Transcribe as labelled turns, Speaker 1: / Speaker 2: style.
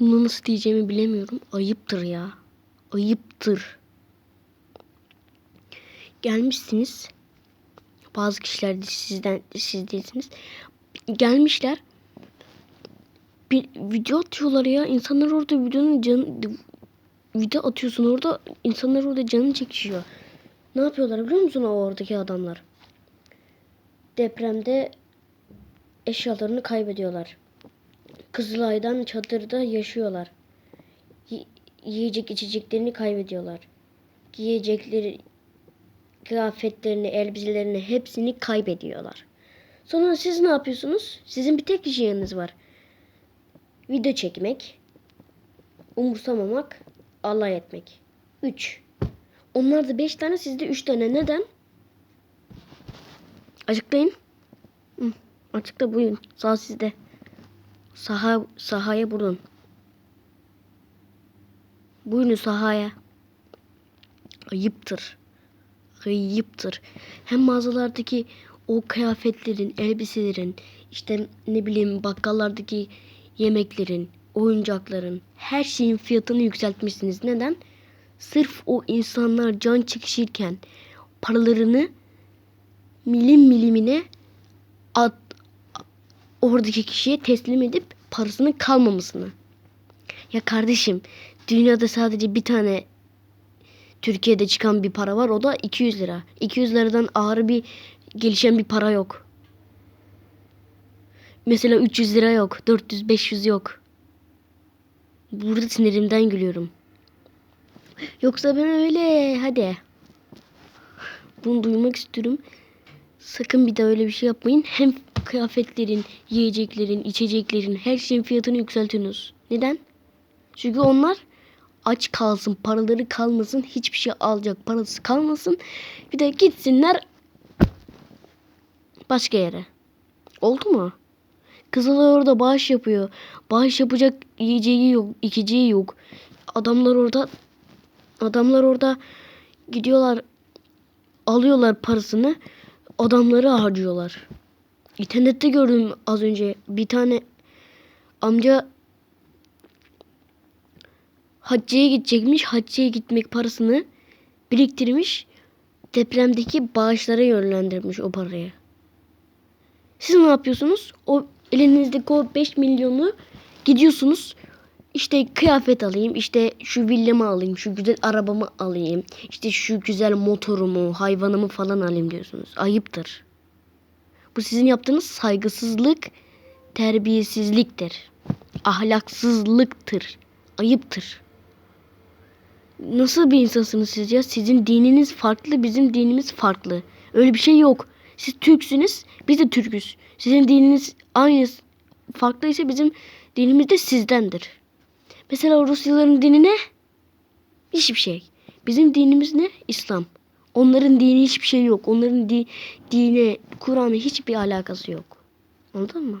Speaker 1: Bunu nasıl diyeceğimi bilemiyorum. Ayıptır ya. Ayıptır. Gelmişsiniz. Bazı kişiler de sizden siz değilsiniz. Gelmişler. Bir video atıyorlar ya. İnsanlar orada videonun canı video atıyorsun orada insanlar orada canını çekişiyor. Ne yapıyorlar biliyor musun o oradaki adamlar? Depremde eşyalarını kaybediyorlar. Kızılay'dan çadırda yaşıyorlar. Yiyecek içeceklerini kaybediyorlar. Giyecekleri, kıyafetlerini, elbiselerini hepsini kaybediyorlar. Sonra siz ne yapıyorsunuz? Sizin bir tek işiniz var. Video çekmek, umursamamak, alay etmek. 3. Onlar da 5 tane, sizde 3 tane. Neden? Açıklayın. Hı, açıkla buyurun. Sağ sizde. Saha, sahaya vurun. Buyurun sahaya. Ayıptır. Ayıptır. Hem mağazalardaki o kıyafetlerin, elbiselerin, işte ne bileyim bakkallardaki yemeklerin, oyuncakların, her şeyin fiyatını yükseltmişsiniz. Neden? Sırf o insanlar can çekişirken paralarını milim milimine at, oradaki kişiye teslim edip parasının kalmamasını. Ya kardeşim dünyada sadece bir tane Türkiye'de çıkan bir para var o da 200 lira. 200 liradan ağır bir gelişen bir para yok. Mesela 300 lira yok. 400 500 yok. Burada sinirimden gülüyorum. Yoksa ben öyle hadi. Bunu duymak istiyorum. Sakın bir daha öyle bir şey yapmayın. Hem kıyafetlerin, yiyeceklerin, içeceklerin her şeyin fiyatını yükseltiyorsunuz. Neden? Çünkü onlar aç kalsın, paraları kalmasın, hiçbir şey alacak parası kalmasın. Bir de gitsinler başka yere. Oldu mu? Kızılay orada bağış yapıyor. Bağış yapacak yiyeceği yok, içeceği yok. Adamlar orada adamlar orada gidiyorlar alıyorlar parasını adamları harcıyorlar. İnternette gördüm az önce bir tane amca hacciye gidecekmiş. Hacciye gitmek parasını biriktirmiş. Depremdeki bağışlara yönlendirmiş o parayı. Siz ne yapıyorsunuz? O elinizdeki o 5 milyonu gidiyorsunuz. İşte kıyafet alayım, işte şu villamı alayım, şu güzel arabamı alayım, işte şu güzel motorumu, hayvanımı falan alayım diyorsunuz. Ayıptır. Bu sizin yaptığınız saygısızlık, terbiyesizliktir. Ahlaksızlıktır. Ayıptır. Nasıl bir insansınız siz ya? Sizin dininiz farklı, bizim dinimiz farklı. Öyle bir şey yok. Siz Türksünüz, biz de Türküz. Sizin dininiz aynı farklıysa bizim dinimiz de sizdendir. Mesela Rusyalıların dini ne? Hiçbir şey. Bizim dinimiz ne? İslam. Onların dini hiçbir şey yok. Onların di dine, Kur'an'a hiçbir alakası yok. Anladın mı?